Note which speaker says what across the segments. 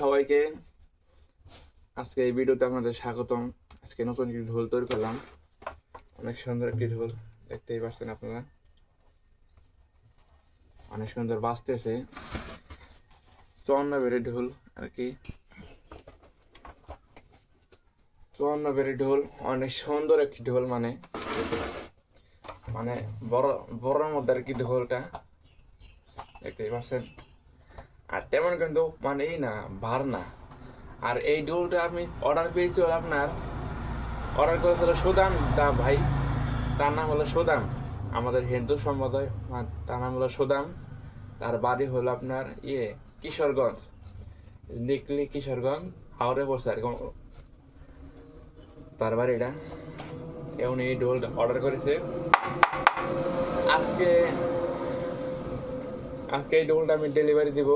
Speaker 1: সবাইকে। আজকে এই ভিডিওতে আপনাদের স্বাগতম। আজকে নতুন একটি ঢোল তৈরি করলাম। অনেক সুন্দর একটি ঢোল, দেখতেই পাচ্ছেন আপনারা। অনেক সুন্দর বাঁচতেছে চুয়ান্ন বেড়ে ঢোল আর কি। চুয়ান্ন বেড়ে ঢোল, অনেক সুন্দর একটি ঢোল মানে। মানে বড় বড়র মধ্যে আর কি ঢোলটা। দেখতেই পাচ্ছেন। আর তেমন কিন্তু মানে এই না, ভার না। আর এই ডোলটা আমি অর্ডার পেয়েছি হলো আপনার অর্ডার করেছিল সুদাম দা ভাই, তার নাম হলো সুদাম। আমাদের হিন্দু সম্প্রদায় তার নাম হলো সুদাম। তার বাড়ি হলো আপনার ইয়ে কিশোরগঞ্জ। দেখলি কিশোরগঞ্জ হাওড়ে পড়ছে আর। তার বাড়িটা। এ উনি এই ডোলটা অর্ডার করেছে। আজকে আজকে এই ডোলটা আমি ডেলিভারি দিব।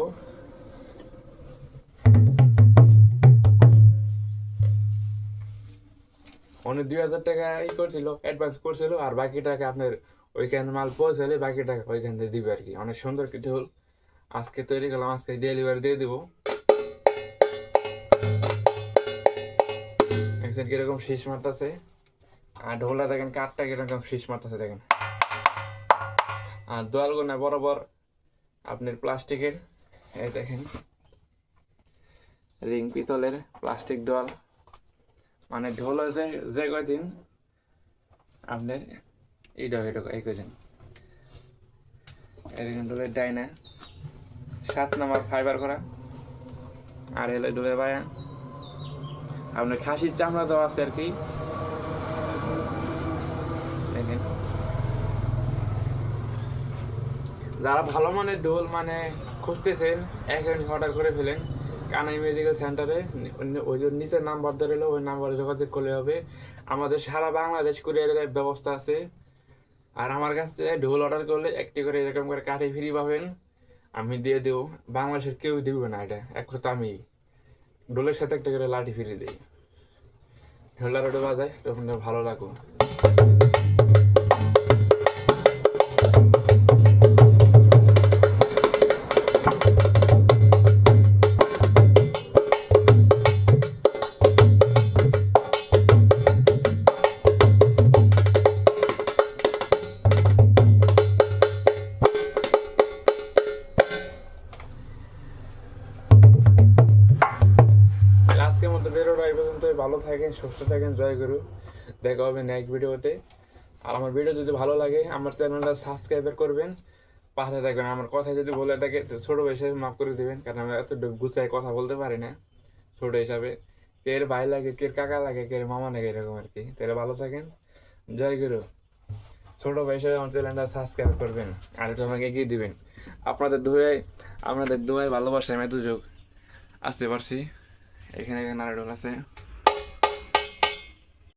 Speaker 1: উনি দুই হাজার টাকা ই করছিল অ্যাডভান্স করছিল, আর বাকি টাকা আপনার ওইখানে মাল পৌঁছালে বাকি টাকা ওইখান থেকে দিবে আর কি। অনেক সুন্দর কি ঢোল আজকে তৈরি করলাম, আজকে ডেলিভারি দিয়ে দিব। একজন কীরকম শীষ মারতেছে? আর ঢোলটা দেখেন, কাঠটা কীরকম শীষ মারতেছে দেখেন। আর দোয়ালগুনা বরাবর আপনার প্লাস্টিকের, এই দেখেন, রিং পিতলের প্লাস্টিক ডল। মানে ঢোল হয়েছে যে কয়দিন আপনার এই ডল এটা এই কয়দিন? এরকম ডোলের ডাইনা, সাত নাম্বার ফাইবার করা। আর হলো ডোলের বায়া আপনার খাসির চামড়া দেওয়া আছে আর কি দেখেন যারা ভালো মানের ঢোল মানে খুঁজতেছেন এখন অর্ডার করে ফেলেন। কানাই মেডিকেল সেন্টারে ওই যে নিচের নাম্বার ধরে ওই নাম্বারে যোগাযোগ করলে হবে। আমাদের সারা বাংলাদেশ কুরিয়ারের ব্যবস্থা আছে। আর আমার কাছ থেকে ঢোল অর্ডার করলে একটি করে এরকম করে কাঠি ফ্রি পাবেন। আমি দিয়ে দেবো। বাংলাদেশের কেউ দিবে না এটা। এক কথা আমি ঢোলের সাথে একটা করে লাঠি ফ্রি দিই। ঢোলার ওটা বাজায়, তখন ভালো লাগো আজকের মতো বেরোনো এই পর্যন্ত ভালো থাকেন, সুস্থ থাকেন, জয় গুরু। দেখা হবে নেক্সট ভিডিওতে আর আমার ভিডিও যদি ভালো লাগে, আমার চ্যানেলটা সাবস্ক্রাইব করবেন, পাশে থাকবেন। আমার কথা যদি বলে থাকে, তো ছোটো হিসেবে মাফ করে দিবেন, কারণ আমি এত গুছায় কথা বলতে পারি না, ছোটো হিসাবে। এর ভাই লাগে কে এর কাকা লাগে কে এর মামা লাগে, এরকম আর কি। তাহলে ভালো থাকেন, জয় গুরু। ছোটো ভাই হিসেবে আমার চ্যানেলটা সাবস্ক্রাইব করবেন, আর একটু আমাকে এগিয়ে দিবেন। আপনাদের দুয়ায় আপনাদের দুয়ায় ভালোবাসা, আমি এত যোগ আসতে পারছি। El general Ganaron C.